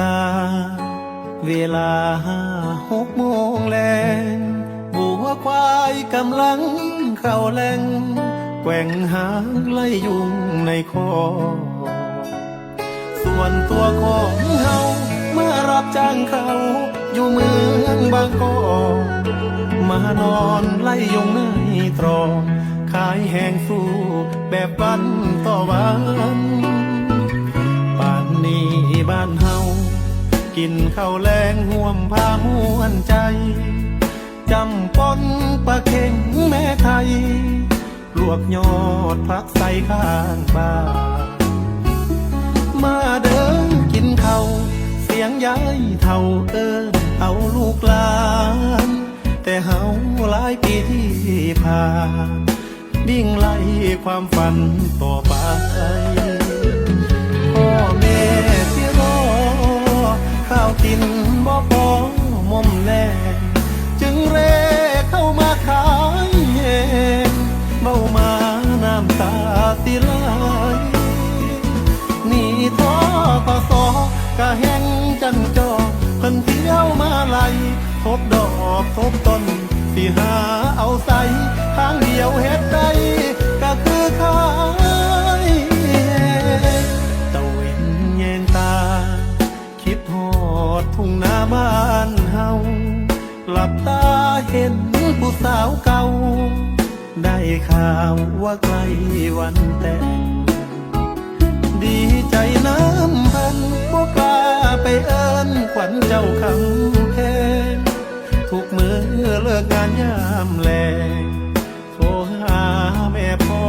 ตา เวลาห้าหกโมงแลงบัวควายกำลังเข้าแหลงแกว่งหางไล่ยุงในคอ ส่วนตัวของเฮาเมื่อรับจ้างเขา อยู่เมืองบางกอกมานอนไล่ยุงในตรอกขายแหงสู้แบบวันต่อวัน ป่านนี้บ้านเฮา กินข้าวแรงห่วมพามวนใจ จำปนปลาเค็งแม่ไทย ลวกยอดพักใส่ข้างบ้านมาเดินกินเขาวเสียงยายเท่าเอินเอาลูกหลาน แต่เฮาหลายปีที่ผ่านดิ่งไล่ความฝันต่อไป กะแห้งจันจอเพิ่นเที่ยวมาไล่ทบดอกทบต้นสิหาเอาใส่ทางเดียวเฮ็ดได้ก็คือขายตะเวนแยงตา คิดฮอดทุ่งนาบ้านเฮาหลับตาเห็นผู้สาวเก่า ได้ข่าวว่าใกล้วันแต่ง เจ้าคำแพงทุกมือเลิกงานยามแลงโทรหาแม่พ่อ